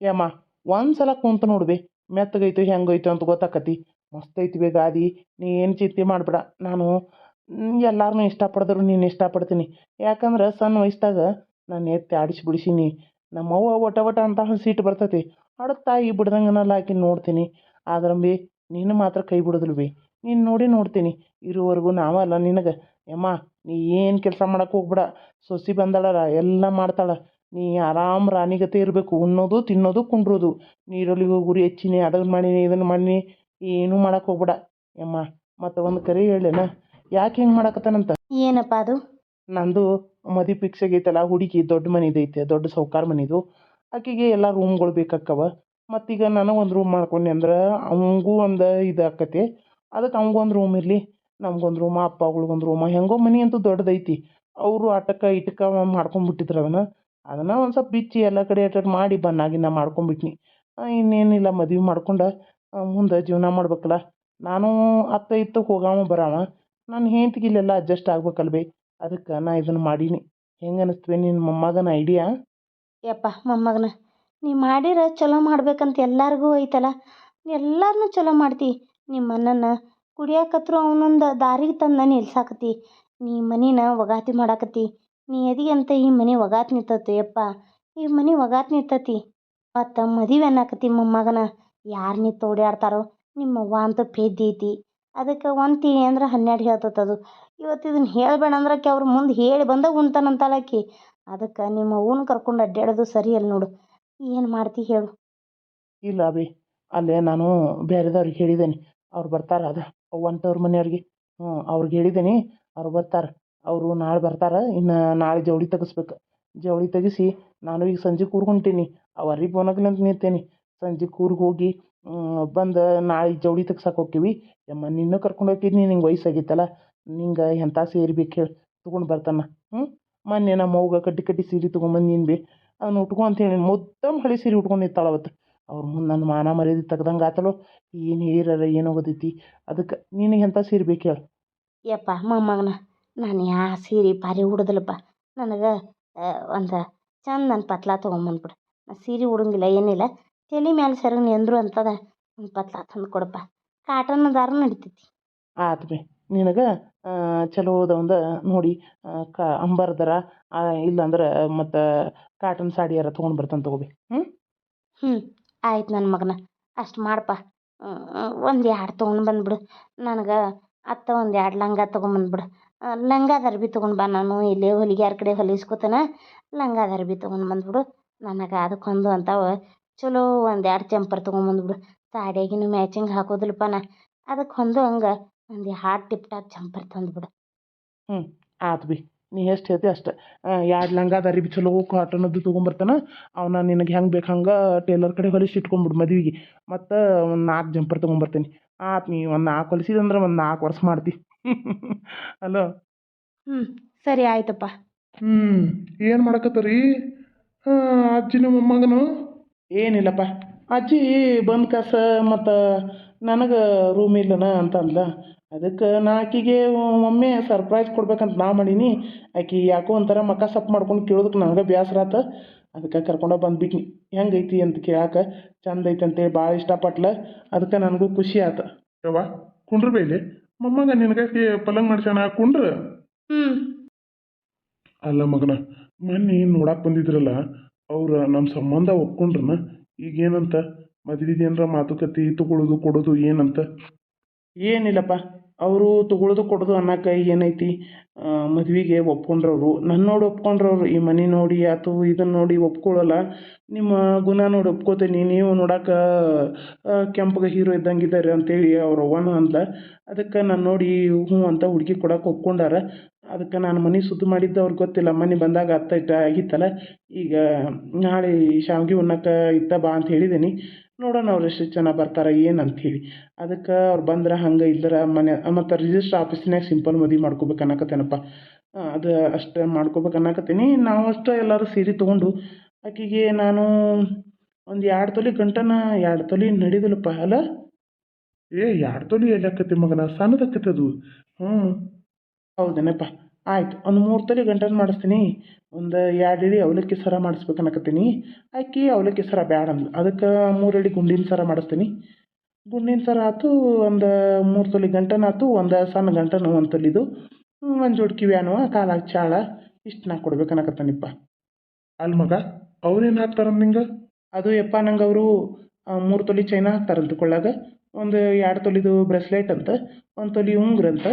ಯಮ್ಮ ಒಂದು ಸಲ ಕುಂತು ನೋಡ್ಬಿ ಮೆತ್ತಗೈತು ಹೆಂಗೈತು ಅಂತ ಗೊತ್ತಾಕತಿ ಮಸ್ತ್ ಐತಿ ಗಾದಿ, ನೀ ಏನು ಚಿಂತೆ ಮಾಡಬೇಡ. ನಾನು ಎಲ್ಲಾರನ್ನೂ ಇಷ್ಟಪಡಿದ್ರು, ನೀನು ಇಷ್ಟಪಡ್ತೀನಿ. ಯಾಕಂದ್ರೆ ಸಣ್ಣ ವಯಸ್ಸಾಗ ನಾನು ಎತ್ತಿ ಆಡಿಸಿ ಬಿಡಿಸೀನಿ. ನಮ್ಮವ್ವ ಒಟ ಒಟ ಅಂತ ಸಿಟ್ಟು ಬರ್ತೈತಿ. ಅಡ ತಾಯಿ ಬಿಡ್ದಂಗನಲ್ಲ ಆಕಿನ ನೋಡ್ತೀನಿ. ಆದ್ರೆ ಬಿ ನೀನು ಮಾತ್ರ ಕೈ ಬಿಡೋದಿಲ್ಲ ಬಿ. ನೀನು ನೋಡಿ ನೋಡ್ತೀನಿ. ಇರುವವರೆಗೂ ನಾವಲ್ಲ ನಿನಗೆ. ಯಮ್ಮ ನೀ ಏನು ಕೆಲಸ ಮಾಡಕ್ಕೆ ಹೋಗ್ಬೇಡ. ಸೊಸಿ ಬಂದಾಳಲ್ಲ ಎಲ್ಲ ಮಾಡ್ತಾಳೆ. ನೀ ಆರಾಮ್ ರಾಣಿಗತೆ ಇರಬೇಕು. ಉಣ್ಣೋದು ತಿನ್ನೋದು ಕುಂಡ್ರೋದು. ನೀರೊಳಗೆ ಗುರಿ ಹೆಚ್ಚಿನಿ ಅದನ್ನು ಮಾಡಿನಿ ಇದನ್ನು ಮಾಡಿನಿ. ಏನೂ ಮಾಡಕ್ಕೆ ಹೋಗ್ಬೇಡ. ಯಮ್ಮ ಮತ್ತು ಒಂದು ಕರೆ ಹೇಳೇನ ಯಾಕೆ ಹಿಂಗೆ ಮಾಡಕತ್ತಾನಂತ? ಏನಪ್ಪ ಅದು? ನಂದು ಮದಿ ಫಿಕ್ಸ್ ಆಗೈತಲ್ಲ ಹುಡುಗಿ ದೊಡ್ಡ ಮನಿದೈತೆ ದೊಡ್ಡ ಸೌಕಾರ ಮನಿದು. ಆಕೆಗೆ ಎಲ್ಲ ರೂಮ್ಗಳು ಬೇಕಾಕ್ಕವ ಮತ್ತೀಗ ನನಗೆ ಒಂದು ರೂಮ್ ಮಾಡ್ಕೊಂಡೆ ಅಂದ್ರೆ ಅವಂಗೂ ಒಂದು ಇದು ಆಕತಿ ಅದಕ್ಕೆ ಅವಂಗೊಂದು ರೂಮ್ ಇರಲಿ ನಮ್ಗೊಂದು ರೂಮ ಅಪ್ಪಗಳಿಗೊಂದು ರೂಮ ಹೆಂಗೋ ಮನೆ ಅಂತೂ ದೊಡ್ಡದೈತಿ. ಅವರು ಆಟಕ್ಕೆ ಇಟಕ್ಕೆ ಮಾಡ್ಕೊಂಬಿಟ್ಟಿದ್ರು ಅದನ್ನು ಅದನ್ನು ಒಂದು ಸ್ವಲ್ಪ ಬಿಚ್ಚಿ ಎಲ್ಲ ಕಡೆ ಅಟ್ಟ ಮಾಡಿ ಬನ್ನಾಗಿನ್ನ ಮಾಡ್ಕೊಂಬಿಟ್ನಿ. ಇನ್ನೇನಿಲ್ಲ, ಮದುವೆ ಮಾಡ್ಕೊಂಡು ಮುಂದೆ ಜೀವನ ಮಾಡ್ಬೇಕಲ್ಲ. ನಾನು ಅತ್ತ ಇತ್ತ ಹೋಗಾಮ ಬರಾವ. ನನ್ನ ಹೆಂಡ್ತಿಗೆ ಇಲ್ಲೆಲ್ಲ ಅಡ್ಜಸ್ಟ್ ಆಗ್ಬೇಕಲ್ವೇ. ಅದಕ್ಕೆ ನಾ ಇದನ್ನು ಮಾಡೀನಿ. ಹೆಂಗೆ ಅನಿಸ್ತವೆ ನಿನ್ನ ಮೊಮ್ಮಗನ ಐಡಿಯಾ ಯಪ್ಪ ಮೊಮ್ಮಗನ, ನೀ ಮಾಡಿರ ಚಲೋ ಮಾಡ್ಬೇಕಂತ ಎಲ್ಲರಿಗೂ ಐತಲ್ಲ ಎಲ್ಲರನ್ನೂ ಚಲೋ ಮಾಡ್ತಿ. ನಿಮ್ಮ ಅಣ್ಣನ ಕುಡಿಯಾಕತ್ರು ಅವನೊಂದು ದಾರಿಗೆ ತಂದು ನಿಲ್ಸಾಕತ್ತಿ. ನೀ ಮನಿನ ಒಗಾತಿ ಮಾಡಾಕತ್ತಿ. ನೀ ಎದಿಗೆ ಅಂತ ಈ ಮನೆ ಒಗಾತ್ ನಿಂತತ್ತು ಯಪ್ಪ. ಈ ಮನೆ ಒಗಾತ್ ನಿಂತತಿ. ಮತ್ತು ಮದುವೆ ಅನ್ನಕತ್ತಿ ಮೊಮ್ಮಗನ. ಯಾರು ನೀ ತೋಡ್ಯಾಡ್ತಾರೋ ನಿಮ್ಮವ್ವ ಅಂತ ಪೇದಿ ಐತಿ. ಅದಕ್ಕೆ ಒಂತಿ ಅಂದ್ರೆ ಹನ್ನೆರಡು ಹೇಳ್ತತದು ಇವತ್ತು ಇದನ್ನು ಹೇಳಬೇಡ ಅಂದ್ರೆ ಅವ್ರ ಮುಂದೆ ಹೇಳಿ ಬಂದ ಉಣ್ತಾನಂತಾಳಕಿ ಅದಕ್ಕೆ ನಿಮ್ಮ ಅವ್ವನ ಕರ್ಕೊಂಡು ಅಡ್ಡಾಡೋದು ಸರಿ ಅಲ್ಲ ನೋಡು. ಏನು ಮಾಡ್ತಿ ಹೇಳು. ಇಲ್ಲ ಅಭಿ, ಅಲ್ಲೇ ನಾನು ಬೇರೆದವ್ರಿಗೆ ಹೇಳಿದ್ದೇನೆ ಅವ್ರು ಬರ್ತಾರೆ ಅದ ಅವ್ವಂತವ್ರ ಮನೆಯವ್ರಿಗೆ. ಹ್ಞೂ ಅವ್ರಿಗೆ ಹೇಳಿದ್ದೀನಿ ಅವ್ರು ಬರ್ತಾರೆ. ಅವರು ನಾಳೆ ಬರ್ತಾರೆ, ಇನ್ನು ನಾಳೆ ಜವಳಿ ತೆಗಿಸ್ಬೇಕು. ಜವಳಿ ತೆಗಿಸಿ, ನಾನು ಈಗ ಸಂಜೆ ಕೂರ್ಕೊಂತೀನಿ ಅವರಿಗೆ ಬೋನಾಗ್ಲಿ ಅಂತ ನಿಂತೇನಿ. ಸಂಜೆ ಕೂರ್ಗೆ ಹೋಗಿ ಬಂದು ನಾಳೆ ಜವಳಿ ತೆಗ್ಸಕ್ಕೆ ಹೋಗ್ತೀವಿ ಯಮ್ಮ, ನಿನ್ನೂ ಕರ್ಕೊಂಡು ಹೋಗಿದ್ನಿ ನಿಂಗೆ ವಯಸ್ಸಾಗಿತ್ತಲ್ಲ ನಿಂಗೆ ಎಂಥ ಸೇರಿ ಬೇಕು ಹೇಳಿ. ತೊಗೊಂಡು ಬರ್ತಾನೆ. ಹ್ಞೂ ಮೊನ್ನೆ ನಮ್ಮ ಅವ್ಗೆ ಕಟ್ಟಿ ಕಟ್ಟಿ ಸೀರೆ ತೊಗೊಂಬಂದೀನಿ ಬಿ. ಅದನ್ನ ಉಟ್ಕೊ ಅಂತ ಹೇಳಿ ಮುದ್ದಮ್ ಹಳೆ ಸೀರೆ ಉಟ್ಕೊಂಡು ನಿಂತಾಳೆ ಅವತ್ತು ಅವ್ರ ಮುಂದೆ ನನ್ನ ಮಾನ ಮರ್ಯಾದೆ ತೆಗ್ದಂಗೆ ಆತಲೋ ಏನು ಹೇಳಿರಲ್ಲ ಏನು ಹೋಗೋದೈತಿ ಅದಕ್ಕೆ ನಿನಗೆ ಎಂಥ ಸೀರೆ ಬೇಕು ಹೇಳು. ಯಪ್ಪ ಮೊಮ್ಮಗನ ನಾನು ಯಾ ಸೀರೆ ಪಾರಿ ಉಡೋದಿಲ್ಲಪ್ಪ. ನನಗೆ ಒಂದು ಚಂದ ನನ್ನ ಪತ್ಲಾ ತೊಗೊಂಬಂದ್ಬಿಡು ನಾನು ಸೀರೆ ಉಡಂಗಿಲ್ಲ ಏನಿಲ್ಲ. ತಲೆ ಮ್ಯಾಲೆ ಸೆರಗು ನೆಂದ್ರು ಅಂತದ ಒಂದು ಪತ್ಲಾ ತಂದು ಕೊಡಪ್ಪ. ಕಾಟನ್ ದಾರ ನಡಿತೈತಿ. ಆತು ಬಿ. ನಿನಗೆ ಚಲೋದ ಒಂದು ನೋಡಿ ಕ ಅಂಬರ್ದರ ಇಲ್ಲಾಂದ್ರೆ ಮತ್ತು ಕಾಟನ್ ಸಾಡಿಯಾರ ತೊಗೊಂಡು ಬರ್ತಾನೆ ತಗೋಬಿ ಹ್ಞೂ ಆಯ್ತು ನನ್ನ ಮಗನ, ಅಷ್ಟು ಮಾಡಪ್ಪ ಒಂದು ಎರಡು ತೊಗೊಂಡು ಬಂದ್ಬಿಡು, ನನಗೆ ಅತ್ತ ಒಂದು ಎರಡು ಲಂಗ ತೊಗೊಂಬಂದ್ಬಿಡು ಲಂಗ ಅರ್ಬಿ ತೊಗೊಂಡು ಬಾ ನಾನು, ಇಲ್ಲೇ ಹೊಲಿಗ್ಯಾರ ಕಡೆ ಹೊಲಿಸ್ಕೊತಾನ, ಲಂಗ ಅರ್ಬಿ ತೊಗೊಂಡು ಬಂದ್ಬಿಡು, ನನಗೆ ಅದಕ್ಕೊಂದು ಅಂತಾವ, ಚಲೋ ಒಂದು ಎರಡು ಚಂಪರ್ ತೊಗೊಂಬಂದ್ಬಿಡು ಸಾಡಿಯಾಗಿನ ಮ್ಯಾಚಿಂಗ್ ಹಾಕೋದಿಲ್ಲಪ್ಪ ನಾ ಅದಕ್ಕೆ ಹೊಂದು ಹಂಗೆ ಹಾಟ್ ಟಿಪ್ ಟಾಪ್ ಜಂಪರ್ ತಂದ್ಬಿಡು. ಹ್ಞೂ ಆತು ಬಿ. ನೀ ಎಷ್ಟು ಹೇಳ್ತಿ ಅಷ್ಟೆ. ಎರಡು ಲಂಗ ಲಂಗಾದ ಅರಿಬಿ ಚಲೋ ಕಾಟನದ್ದು ತೊಗೊಂಬರ್ತಾನೆ ಅವನ್ನ ನಿನಗೆ ಹೆಂಗೆ ಬೇಕು ಹಂಗೆ ಟೇಲರ್ ಕಡೆ ಹೊಲಿಸಿ ಇಟ್ಕೊಂಬಿಡು ಮದ್ವೆಗೆ. ಮತ್ತು ಒಂದು ನಾಲ್ಕು ಜಂಪರ್ ತೊಗೊಂಬರ್ತೀನಿ. ಆತು ನೀ ಒಂದು ನಾಲ್ಕು ಹೊಲಿಸಿದಂದ್ರೆ ಒಂದು ನಾಲ್ಕು ವರ್ಷ ಮಾಡ್ತಿ. (laughs) ಅಲೋ? ಹ್ಞೂ ಸರಿ ಆಯ್ತಪ್ಪ. ಹ್ಞೂ ಏನು ಮಾಡಕತ್ತರಿ? ಹಾಂ ಅಜ್ಜಿನ ಮೊಮ್ಮಗನು ಏನಿಲ್ಲಪ್ಪ. ಅಜ್ಜಿ ಬಂದು ಕಸ ಮತ್ತು ನನಗೆ ರೂಮ್ ಇಲ್ಲನ ಅಂತ ಅದಕ್ಕೆ ನಾ ಆಕಿಗೆ ಒಮ್ಮೆ ಸರ್ಪ್ರೈಸ್ ಕೊಡ್ಬೇಕಂತ ನಾ ಮಾಡೀನಿ. ಆಕಿ ಯಾಕೋ ಒಂಥರ ಮಕ್ಕ ಸಪ್ ಮಾಡ್ಕೊಂಡು ಕೇಳೋದಕ್ಕೆ ನನಗೆ ಬೇಸರ ಆತ. ಅದಕ್ಕೆ ಕರ್ಕೊಂಡು ಹೆಂಗ್ ಹೆಂಗೈತಿ ಅಂತ ಕೇಳಾಕ ಚಂದ ಐತಿ ಅಂತೇಳಿ ಭಾಳ ಇಷ್ಟಪಟ್ಲ. ಅದಕ್ಕೆ ನನಗೂ ಖುಷಿ ಆತ. ಯವ್ವ ಕುಂಡ್ರ ಬೇಲಿ ಮೊಮ್ಮಗ ನಿನಗೆ ಪಲಂಗ್ ಮಾಡ್ಸೋಣ ಕುಂಡ್ರ? ಅಲ್ಲ ಮಗನ ಮೊನ್ನೆ ನೋಡಕ್ಕೆ ಬಂದಿದ್ರಲ್ಲ ಅವ್ರು ನಮ್ಮ ಸಂಬಂಧ ಒಪ್ಕೊಂಡ್ರನ? ಈಗ ಏನಂತ? ಮದ್ವೆದು ಏನರ ಮಾತುಕತೆ ತಗೊಳ್ಳೋದು ಕೊಡೋದು ಏನಂತ? ಏನಿಲ್ಲಪ್ಪ. ಅವರು ತಗೊಳ್ಳೋದು ಕೊಡೋದು ಅನ್ನೋಕೆ ಏನೈತಿ? ಮದುವೆಗೆ ಒಪ್ಕೊಂಡ್ರವ್ರು. ನನ್ನ ನೋಡಿ ಒಪ್ಕೊಂಡ್ರವ್ರು. ಈ ಮನೆ ನೋಡಿ ಅಥವಾ ಇದನ್ನು ನೋಡಿ ಒಪ್ಕೊಳ್ಳಲ್ಲ ನಿಮ್ಮ ಗುಣ ನೋಡಿ ಒಪ್ಕೋತೀನಿ. ನೀವು ನೋಡಕ್ಕೆ ಕೆಂಪಗೆ ಹೀರೋ ಇದ್ದಂಗೆ ಇದ್ದಾರೆ ಅಂತೇಳಿ ಅವ್ರ ಅವ್ವನೂ ಅಂದ್ಲ. ಅದಕ್ಕೆ ನಾನು ನೋಡಿ ಹ್ಞೂ ಅಂತ ಹುಡುಗಿ ಕೊಡಕ್ಕೆ ಒಪ್ಕೊಂಡಾರ. ಅದಕ್ಕೆ ನಾನು ಮನೆ ಸುದ್ದಿ ಮಾಡಿದ್ದು ಅವ್ರಿಗೆ ಗೊತ್ತಿಲ್ಲ. ಮನೆ ಬಂದಾಗ ಅತ್ತ ಇಟ್ಟ ಆಗಿತ್ತಲ್ಲ. ಈಗ ನಾಳೆ ಶಾವ್ಗೆ ಉಣ್ಣಕ್ಕೆ ಇತ್ತ ಬಾ ಅಂತ ಹೇಳಿದ್ದೀನಿ ನೋಡೋಣ ಅವ್ರು ಎಷ್ಟು ಜನ ಬರ್ತಾರೆ ಏನು ಅಂಥೇಳಿ ಅದಕ್ಕೆ ಅವ್ರು ಬಂದ್ರೆ ಹಂಗೆ ಇಲ್ದರ ಮನೆ ಮತ್ತು ರಿಜಿಸ್ಟ್ರ್ ಆಫೀಸ್ನಾಗ ಸಿಂಪಲ್ ಮದುವೆ ಮಾಡ್ಕೋಬೇಕು ಅನ್ನಕತ್ತೇನಪ್ಪ. ಅದು ಅಷ್ಟೇ ಮಾಡ್ಕೋಬೇಕು ಅನ್ನಕತ್ತೀನಿ. ನಾವು ಅಷ್ಟೇ ಎಲ್ಲರೂ ಸೀರೆ ತೊಗೊಂಡು ಆಕೆಗೆ ನಾನು ಒಂದು ಎರಡು ತೊಲೆ ಗಂಟನ ಎರಡು ತೊಲೆ ನಡೀದಿಲ್ಲಪ್ಪ ಅಲ್ಲ ಏ ಎರಡು ತೊಲೆ ಎಲ್ಲಿ ಆಕತಿ ಮಗನ? ಸಣ್ಣದಾಕತಿ ಅದು. ಹ್ಞೂ ಹೌದೇನಪ್ಪ. ಆಯ್ತು, ಒಂದು ಮೂರು ತೊಲಿ ಗಂಟನ ಮಾಡಿಸ್ತೀನಿ. ಒಂದು ಎರಡು ಇಡಿ ಅವಲಕ್ಕಿ ಸರ ಮಾಡಿಸ್ಬೇಕು ಅನ್ನಕತ್ತೀನಿ. ಆಕಿ ಅವಲಕ್ಕಿ ಸರ ಬ್ಯಾಡ ಅಂದ್ಲು. ಅದಕ್ಕೆ ಮೂರು ಇಡಿ ಗುಂಡಿನ ಸರ ಮಾಡಿಸ್ತೀನಿ. ಗುಂಡಿನ ಸರ ಆಯ್ತು, ಒಂದು ಮೂರು ತೊಲಿ ಗಂಟನ ಆಯ್ತು, ಒಂದು ಸಣ್ಣ ಗಂಟನು ಒಂದು ತೊಲಿದು ಒಂದು ಜೋಡಿ ವ್ಯಾನುವ ಕಾಲಾಗ ಚಾಳ ಇಷ್ಟು ನಾ ಕೊಡ್ಬೇಕು ಅನ್ನಕತ್ತಾನಿಪ್ಪ. ಅಲ್ಲಿ ಮಗ ಅವ್ರೇನು ಹಾಕ್ತಾರ ನಿಂಗೆ? ಅದು ಯಪ್ಪ ನಂಗೆ ಅವರು ಮೂರು ತೊಲಿ ಚೈನ ಹಾಕ್ತಾರಂತ ಕೊಳ್ಳಾಗ. ಒಂದು ಎರಡು ತೊಲಿದು ಬ್ರೆಸ್ಲೆಟ್ ಅಂತ, ಒಂದು ತೊಲಿ ಉಂಗುರ ಅಂತ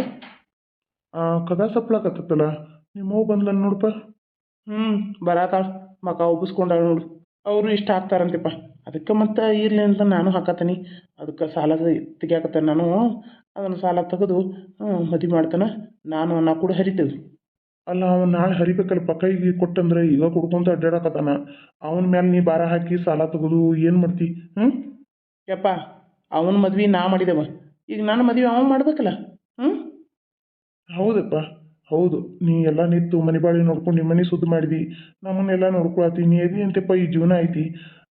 ಕದ ಸಪ್ಲಾಕತ್ತಲ್ಲ ನಿಮ್ಮ ಅವ್ವ ಬಂದ್ಲ ನೋಡಪ್ಪ ಹ್ಞೂ ಬರಾತಾಳ. ಮಕ ಒಬ್ಬಸ್ಕೊಂಡ ನೋಡು. ಅವರು ಇಷ್ಟ ಹಾಕ್ತಾರಂತಿಪ್ಪ ಅದಕ್ಕೆ ಮತ್ತೆ ಇರಲಿ ಅಂತ ನಾನು ಹಾಕತ್ತೀನಿ. ಅದಕ್ಕೆ ಸಾಲ ತೆಗಿಯಾಕತ್ತೇನೆ ನಾನು. ಅದನ್ನು ಸಾಲ ತೆಗೆದು ಮದುವೆ ಮಾಡ್ತಾನೆ. ನಾನು ನಾ ಕೂಡ ಹರಿತೇವೆ ಅಲ್ಲ ಅವನು ನಾಳೆ ಹರಿಬೇಕಲ್ಪ ಕೈಗೆ ಕೊಟ್ಟಂದ್ರೆ ಈಗ ಕೊಡ್ಕೊಂತ ಅಡ್ಡಾಡಕತ್ತಾನ ಅವನ ಮೇಲೆ ನೀ ಭಾರ ಹಾಕಿ ಸಾಲ ತೆಗೆದು ಏನು ಮಾಡ್ತಿ? ಹ್ಞೂ ಯಪ್ಪ ಅವನ ಮದ್ವೆ ನಾ ಮಾಡಿದೆವ. ಈಗ ನಾನು ಮದುವೆ ಅವನು ಮಾಡ್ಬೇಕಲ್ಲ. ಹೌದಪ್ಪ. ಹೌದು. ನೀ ಎಲ್ಲ ನಿಂತು ಮನೆ ಬಾಳಿ ನೋಡ್ಕೊಂಡು ನಿಮ್ಮ ಮನೆ ಸುದ್ದಿ ಮಾಡಿದಿ. ನಮ್ಮನ್ನೆಲ್ಲ ನೋಡ್ಕೊಳತಿ ನೀ ಎದಿ ಅಂತಪ್ಪ ಈ ಜೀವನ ಐತಿ.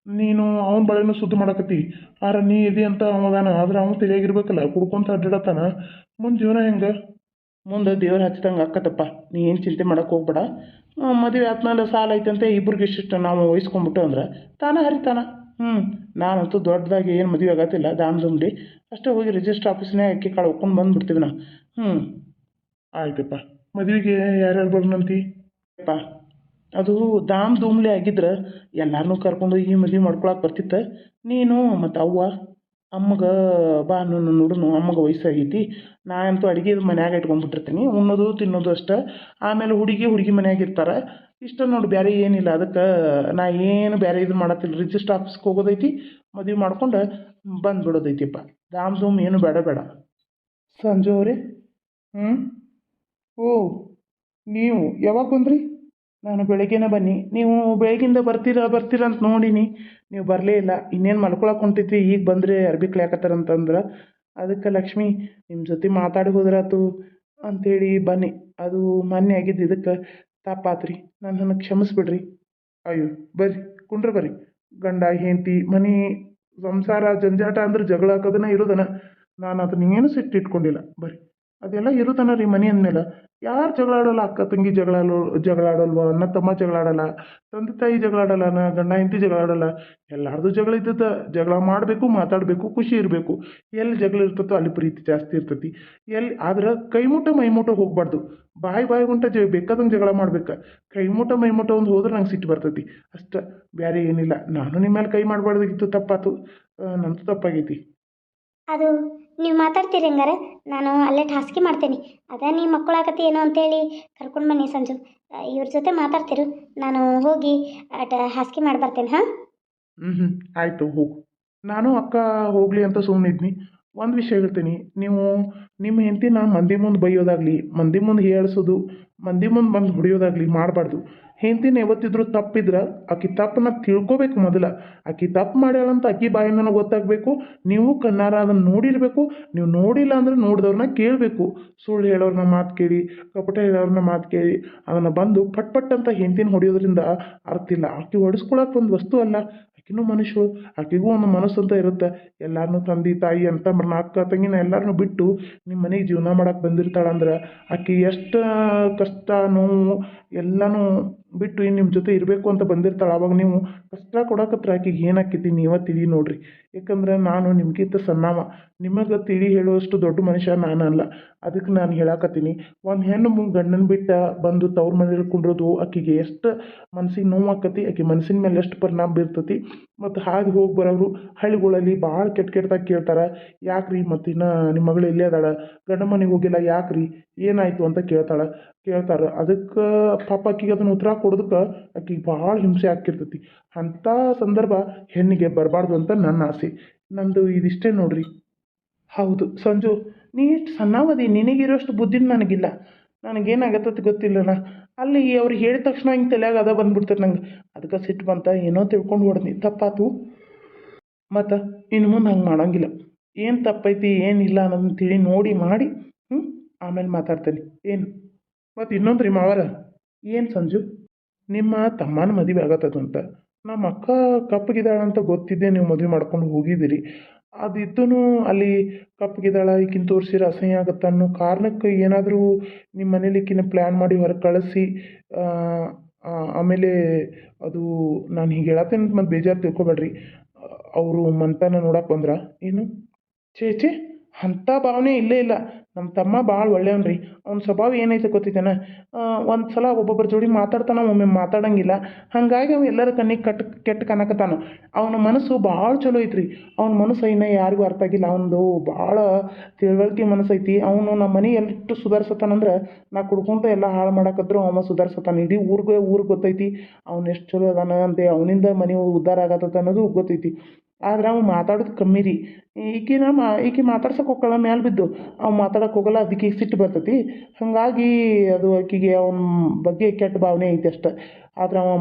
ನೀನು ಅವನ ಬಾಳೆನೂ ಸುದ್ದಿ ಮಾಡಕತ್ತಿ. ಆರ ನೀ ಎದಿ ಅಂತ ಅವದಾನ ಆದ್ರೆ ಅವನು ತಿಳಿಯಾಗಿರ್ಬೇಕಲ್ಲ ಕುಡ್ಕೊಂತ ಅಡ್ಡಾಡತ್ತಾನ. ಮುಂದೆ ಜೀವನ ಹೆಂಗೆ? ಮುಂದೆ ದೇವ್ರ ಹಚ್ಚಿದಂಗೆ ಅಕ್ಕತ್ತಪ್ಪ ನೀ ಏನು ಚಿಂತೆ ಮಾಡಕ್ಕೆ ಹೋಗ್ಬೇಡ. ಮದುವೆ ಆದ್ಮೇಲೆ ಸಾಲ ಐತಂತೆ ಇಬ್ರಿಗೆ ಇಷ್ಟಿಷ್ಟು ನಾವು ವಹಿಸ್ಕೊಂಡ್ಬಿಟ್ಟು ಅಂದ್ರೆ ತಾನ ಹರಿತಾನ. ಹ್ಞೂ ನಾನಂತೂ ದೊಡ್ಡದಾಗಿ ಏನು ಮದುವೆ ಆಗತ್ತಿಲ್ಲ. ದುಮ್ಡಿ ಅಷ್ಟೇ ಹೋಗಿ ರಿಜಿಸ್ಟರ್ ಆಫೀಸ್ನೇ ಅಕ್ಕಿ ಕಾಳು ಒಪ್ಕೊಂಡು ಬಂದುಬಿಡ್ತೀವಿ ನಾ ಹ್ಞೂ ಆಯ್ತಪ್ಪ. ಮದುವೆಗೆ ಯಾರ್ಯಾರು ಬರ್ನಂತಿ? ಅಪ್ಪ ಅದು ದಾಮ್ ಧೂಮ್ಲೆ ಆಗಿದ್ರೆ ಕರ್ಕೊಂಡು ಹೋಗಿ ಮದುವೆ ಮಾಡ್ಕೊಳಕ್ಕೆ ಬರ್ತಿತ್ತು. ನೀನು ಮತ್ತು ಅವ್ವ, ಅಮ್ಮಗೆ ಬಾ ನನ್ನ ನೋಡುನು, ಅಮ್ಮಗೆ ವಯಸ್ಸಾಗೈತಿ. ನಾ ಅಂತೂ ಅಡುಗೆ ಮನ್ಯಾಗ ಇಟ್ಕೊಂಡ್ಬಿಟ್ಟಿರ್ತೀನಿ, ಉಣ್ಣೋದು ತಿನ್ನೋದು ಅಷ್ಟ. ಆಮೇಲೆ ಹುಡುಗಿ ಹುಡುಗಿ ಮನ್ಯಾಗ ಇರ್ತಾರೆ. ಇಷ್ಟ ನೋಡಿ ಬೇರೆ ಏನಿಲ್ಲ, ಅದಕ್ಕೆ ನಾ ಏನು ಬೇರೆ ಇದು ಮಾಡತ್ತಿಲ್ಲ. ರಿಜಿಸ್ಟರ್ ಆಫೀಸ್ಗೆ ಹೋಗೋದೈತಿ, ಮದುವೆ ಮಾಡ್ಕೊಂಡು ಬಂದ್ಬಿಡೋದೈತಿಪ್ಪ. ದಾಮ್ ಧೂಮ್ ಏನು ಬೇಡ ಬೇಡ. ಸಂಜೆ ಹ್ಞೂ ಓ, ನೀವು ಯಾವಾಗ ಬಂದ್ರಿ? ನಾನು ಬೆಳಗ್ಗೆನೇ ಬನ್ನಿ. ನೀವು ಬೆಳಗಿಂದ ಬರ್ತೀರಾ ಬರ್ತೀರಾ ಅಂತ ನೋಡೀನಿ. ನೀವು ಬರಲೇ ಇಲ್ಲ. ಇನ್ನೇನು ಮಲ್ಕೊಳಕ್ಕೆ ಹೊಂಟಿದ್ವಿ. ಈಗ ಬಂದರೆ ಅರ್ಬಿ ಅಂತಂದ್ರೆ ಅದಕ್ಕೆ ಲಕ್ಷ್ಮಿ ನಿಮ್ಮ ಜೊತೆ ಮಾತಾಡಿ ಹೋದ್ರಾತು ಅಂಥೇಳಿ ಬನ್ನಿ. ಅದು ಮೊನ್ನೆ ಆಗಿದ್ದು ಇದಕ್ಕೆ ತಪ್ಪಾತ್ರಿ. ನನ್ನನ್ನು ಕ್ಷಮಿಸ್ಬಿಡ್ರಿ. ಅಯ್ಯೋ, ಬರ್ರಿ, ಕುಂಡ್ರೆ ಬರ್ರಿ. ಗಂಡ, ಹೆಂಡತಿ, ಮನೆ, ಸಂಸಾರ, ಜಂಜಾಟ ಅಂದ್ರೆ ಜಗಳ ಹಾಕೋದನ್ನ ಇರೋದನ. ನಾನು ಅದನ್ನ ಏನು ಸಿಟ್ಟು ಇಟ್ಕೊಂಡಿಲ್ಲ ಬರ್ರಿ. ಅದೆಲ್ಲ ಇರುತ್ತಾನ ರೀ ಮನೆ ಅಂದಮೇಲೆ. ಯಾರು ಜಗಳ ಆಡೋಲ್ಲ ಅಕ್ಕ ತಂಗಿ ಜಗಳ ಜಗಳ ಆಡೋಲ್ವ ಅಣ್ಣ ತಮ್ಮ ಜಗಳ ಆಡೋಲ್ಲ ತಂದೆ ತಾಯಿ ಜಗಳ ಆಡೋಲ್ಲ ನ ಗಂಡ ಹೆಂಡತಿ ಜಗಳ ಆಡೋಲ್ಲ ಎಲ್ಲಾರ್ದು ಜಗಳ ಇದ್ದದ ಜಗಳ ಮಾಡಬೇಕು, ಮಾತಾಡಬೇಕು, ಖುಷಿ ಇರಬೇಕು. ಎಲ್ಲಿ ಜಗಳ ಇರ್ತತೋ ಅಲ್ಲಿ ಪ್ರೀತಿ ಜಾಸ್ತಿ ಇರ್ತೈತಿ. ಎಲ್ಲಿ ಆದ್ರೆ ಕೈಮುಟ ಮೈಮುಟ ಹೋಗ್ಬಾರ್ದು. ಬಾಯಿ ಬಾಯಿ ಉಂಟ ಜ ಬೇಕಾದಂಗೆ ಜಗಳ ಮಾಡ್ಬೇಕು. ಕೈಮುಟ ಮೈಮುಟ ಒಂದು ಹೋದ್ರೆ ನಂಗೆ ಸಿಟ್ಟು ಬರ್ತೈತಿ. ಅಷ್ಟ ಬೇರೆ ಏನಿಲ್ಲ. ನಾನು ನಿಮ್ಮ ಮೇಲೆ ಕೈ ಮಾಡಬಾರ್ದಾಗಿತ್ತು ತಪ್ಪಾತು. ನಂದು ತಪ್ಪಾಗೈತಿ. ಅದು ನೀವು ಮಾತಾಡ್ತೀರಿ ಹಂಗಾರೆ? ನಾನು ಅಲ್ಲೇ ಟಾಸ್ಕಿ ಮಾಡ್ತೇನೆ. ಅದ ನೀ ಮಕ್ಕಳಾಗತ್ತೆ ಏನೋ ಅಂತೇಳಿ ಕರ್ಕೊಂಡು ಬನ್ನಿ ಸಂಜು. ಇವ್ರ ಜೊತೆ ಮಾತಾಡ್ತಿರು. ನಾನು ಹೋಗಿ ಹಾಸಿಗೆ ಮಾಡಿ ಬರ್ತೇನೆ, ಹಾಂ? ಹ್ಞೂ ಹ್ಞೂ ಆಯಿತು, ಹೋಗು. ನಾನು ಅಕ್ಕ ಹೋಗಲಿ ಅಂತ ಸುಮ್ಮನಿದ್ನಿ ಒಂದು ವಿಷಯ ಹೇಳ್ತೀನಿ. ನೀವು ನಿಮ್ಮ ಹೆಂಡತಿನ ಮಂದಿ ಮುಂದೆ ಬೈಯೋದಾಗಲಿ, ಮಂದಿ ಮುಂದೆ ಹೇಳಿಸೋದು, ಮಂದಿ ಮುಂದೆ ಬಂದು ಹೊಡೆಯೋದಾಗಲಿ ಮಾಡಬಾರ್ದು. ಹೆಂಡತಿನ ಯಾವತ್ತಿದ್ರು ತಪ್ಪಿದ್ರೆ ಆಕಿ ತಪ್ಪನ್ನ ತಿಳ್ಕೊಬೇಕು ಮೊದಲ. ಆಕಿ ತಪ್ಪು ಮಾಡ್ಯಾಳಂತ ಆಕಿ ಬಾಯಿಂದನ ಗೊತ್ತಾಗಬೇಕು. ನೀವು ಕಣ್ಣಾರ ಅದನ್ನು ನೋಡಿರಬೇಕು. ನೀವು ನೋಡಿಲ್ಲ ಅಂದ್ರೆ ನೋಡಿದವ್ರನ್ನ ಕೇಳಬೇಕು. ಸುಳ್ಳು ಹೇಳೋರನ್ನ ಮಾತು ಕೇಳಿ, ಕಪಟ ಹೇಳೋರನ್ನ ಮಾತು ಕೇಳಿ, ಅದನ್ನು ಬಂದು ಪಟ್ ಪಟ್ ಅಂತ ಹೆಂಡತಿನ ಹೊಡೆಯೋದ್ರಿಂದ ಅರ್ಥ ಇಲ್ಲ. ಆಕೆ ಹೊಡೆಸ್ಕೊಳಕ್ಕೆ ಒಂದು ವಸ್ತು ಅಲ್ಲ. ಆಕಿನೂ ಮನುಷ್ಯರು ಆಕೆಗೂ ಒಂದು ಮನಸ್ಸು ಅಂತ ಇರುತ್ತೆ. ಎಲ್ಲಾರನ್ನೂ ತಂದೆ, ತಾಯಿ ಅಂತ ನಾಲ್ಕ ತಂಗಿನ ಎಲ್ಲರನ್ನೂ ಬಿಟ್ಟು ನಿಮ್ಮ ಮನೆಗೆ ಜೀವನ ಮಾಡಕ್ಕೆ ಬಂದಿರ್ತಾಳಂದ್ರೆ ಆಕೆ ಎಷ್ಟು ಕಷ್ಟ, ನೋವು ಎಲ್ಲನೂ ಬಿಟ್ಟು ಇನ್ನು ನಿಮ್ಮ ಜೊತೆ ಇರಬೇಕು ಅಂತ ಬಂದಿರ್ತಾಳೆ, ಅವಾಗ ನೀವು ಕಷ್ಟ ಕೊಡಕತ್ರ ಆಕೆಗೆ ಏನಾಕೈತಿ ನೀವೇ ತಿಳಿ ನೋಡ್ರಿ. ಯಾಕಂದ್ರೆ ನಾನು ನಿಮ್ಗಿಂತ ಸಣ್ಣವ ನಿಮಗೆ ತಿಳಿ ಹೇಳುವಷ್ಟು ದೊಡ್ಡ ಮನುಷ್ಯ ನಾನಲ್ಲ. ಅದಕ್ಕೆ ನಾನು ಹೇಳಾಕತ್ತೀನಿ. ಒಂದು ಹೆಣ್ಣು ಮುಂದೆ ಗಂಡನ ಬಿಟ್ಟು ಬಂದು ತವ್ರ ಮನೇಲಿ ಕುಂಡ್ರದು ಆಕಿಗೆ ಎಷ್ಟು ಮನ್ಸಿಗೆ ನೋವು ಆಕತಿ ಆಕೆ ಮನ್ಸಿನ ಮೇಲೆ ಎಷ್ಟು ಪರಿಣಾಮ ಬೀರ್ತತಿ. ಮತ್ತು ಹಾಗೆ ಹೋಗಿ ಬರೋರು ಹಳ್ಳಿಗಳಲ್ಲಿ ಭಾಳ ಕೆಟ್ಟ ಕೆಟ್ಟದಾಗಿ ಕೇಳ್ತಾರೆ, ಯಾಕ್ರಿ ಮತ್ತು ಇನ್ನು ನಿಮ್ಮ ಮಗಳು ಇಲ್ಲೇ ಅದಾಳ? ಗಂಡ ಮನೆಗೆ ಹೋಗಿಲ್ಲ ಯಾಕ್ರಿ? ಏನಾಯಿತು? ಅಂತ ಕೇಳ್ತಾಳೆ. ಕೇಳ್ತಾರೆ. ಅದಕ್ಕೆ ಪಾಪ ಆಕಿಗೆ ಅದನ್ನು ಉತ್ತರ ಕೊಡೋದಕ್ಕೆ ಆಕಿಗೆ ಭಾಳ ಹಿಂಸೆ ಆಗ್ತಿರ್ತೈತಿ. ಅಂಥ ಸಂದರ್ಭ ಹೆಣ್ಣಿಗೆ ಬರಬಾರ್ದು ಅಂತ ನನ್ನ ಆಸೆ. ನಂದು ಇದಿಷ್ಟೇ ನೋಡ್ರಿ. ಹೌದು, ಸಂಜು, ನೀ ಎಷ್ಟು ಸಣ್ಣವದಿ, ನಿನಗಿರೋಷ್ಟು ಬುದ್ಧಿನ ನನಗಿಲ್ಲ. ನನಗೇನಾಗತ್ತೆ ಗೊತ್ತಿಲ್ಲಣ್ಣ. ಅಲ್ಲಿ ಅವ್ರು ಹೇಳಿದ ತಕ್ಷಣ ಹಿಂಗೆ ತಲೆಯಾಗ ಅದ ಬಂದ್ಬಿಡ್ತಾರೆ ನಂಗೆ. ಅದಕ್ಕೆ ಸಿಟ್ಟು ಬಂತ, ಏನೋ ತಿಳ್ಕೊಂಡು ಹೊಡೆದ್ನಿ. ತಪ್ಪಾತು? ಮತ್ತು ಇನ್ನು ಮುಂದೆ ಹಂಗೆ ಮಾಡೋಂಗಿಲ್ಲ. ಏನು ತಪ್ಪೈತಿ ಏನಿಲ್ಲ ಅನ್ನೋದನ್ನ ತಿಳಿ ನೋಡಿ ಮಾಡಿ ಹ್ಞೂ ಆಮೇಲೆ ಮಾತಾಡ್ತೇನೆ. ಏನು? ಮತ್ತು ಇನ್ನೊಂದು ರೀ ಮಾವರ? ಏನು ಸಂಜು? ನಿಮ್ಮ ತಮ್ಮನ ಮದುವೆ ಆಗತ್ತದಂತ. ನಮ್ಮ ಅಕ್ಕ ಕಪ್ಪಗಿದ್ದಾಳಂತ ಗೊತ್ತಿದ್ದೆ, ನೀವು ಮದುವೆ ಮಾಡ್ಕೊಂಡು ಹೋಗಿದ್ದೀರಿ. ಅದಿದ್ದೂ ಅಲ್ಲಿ ಕಪ್ಪಗಿದ್ದಾಳ, ಈಕಿನ ತೋರಿಸಿರ ಅಸಹ್ಯ ಆಗತ್ತೆ ಅನ್ನೋ ಕಾರಣಕ್ಕೆ ಏನಾದರೂ ನಿಮ್ಮ ಮನೇಲಿ ಈಕಿನ ಪ್ಲ್ಯಾನ್ ಮಾಡಿ ಹೊರಗೆ ಕಳಿಸಿ ಆಮೇಲೆ ಅದು ನಾನು ಹೀಗೆ ಹೇಳತ್ತೇನೆ ಮತ್ತೆ ಬೇಜಾರು ತಿಳ್ಕೊಬೇಡ್ರಿ. ಅವರು ಮಂತನ ನೋಡಕ್ಕೆ ಬಂದ್ರ, ಏನು? ಛೇ ಛೇ, ಅಂಥ ಭಾವನೆ ಇಲ್ಲೇ ಇಲ್ಲ. ನಮ್ಮ ತಮ್ಮ ಭಾಳ ಒಳ್ಳೆಯವನು ರೀ ಅವ್ನ ಸ್ವಭಾವ ಏನೈತೆ ಗೊತ್ತೈತೇನ ಒಂದು ಸಲ ಒಬ್ಬೊಬ್ಬರ ಜೋಡಿ ಮಾತಾಡ್ತಾನೆ, ಒಮ್ಮೆ ಮಾತಾಡಂಗಿಲ್ಲ. ಹಾಗಾಗಿ ಅವ ಎಲ್ಲರ ಕಣ್ಣಿಗೆ ಕಟ್, ಕೆಟ್ಟ ಕಾಣಕತ್ತಾನ ಅವನ ಮನಸ್ಸು ಭಾಳ ಚಲೋ ಐತ್ರಿ. ಅವ್ನ ಮನಸ್ಸು ಇನ್ನೂ ಯಾರಿಗೂ ಅರ್ಥ ಆಗಿಲ್ಲ. ಅವನದು ಭಾಳ ತಿಳುವಳಿಕೆ ಮನಸ್ಸೈತಿ ಅವನು ನಮ್ಮ ಮನೆ ಎಷ್ಟು ಸುಧಾರಿಸತಾನಂದ್ರೆ ನಾ ಕುಡ್ಕೊಂತ ಎಲ್ಲ ಹಾಳು ಮಾಡಕತ್ರು ಅವ ಸುಧಾರಿಸತಾನೆ. ಇಡೀ ಊರಿಗೆ ಊರಿಗೆ ಗೊತ್ತೈತಿ. ಅವ್ನು ಎಷ್ಟು ಚಲೋ ಅದಾನ ಅಂತೆ. ಅವನಿಂದ ಮನೆ ಉದ್ಧಾರ ಆಗತ್ತದ ಅನ್ನೋದು ಗೊತ್ತೈತಿ. ಆದ್ರೆ ಅವ ಮಾತಾಡೋದು ಕಮ್ಮಿ ರೀ. ಈಕಿನ ಮಾ, ಈಕೆ ಮಾತಾಡ್ಸಕ್ಕೆ ಹೋಗಲ್ಲ ಮ್ಯಾಲ ಬಿದ್ದು. ಅವ ಮಾತಾಡಕ್ಕೆ ಹೋಗಲ್ಲ ಅದಕ್ಕೆ ಸಿಟ್ಟು ಬರ್ತೈತಿ. ಹಾಗಾಗಿ ಅದು ಆಕಿಗೆ ಅವನ ಬಗ್ಗೆ ಕೆಟ್ಟ ಭಾವನೆ ಐತಿ ಅಷ್ಟೆ. ಆದ್ರೆ ಅವ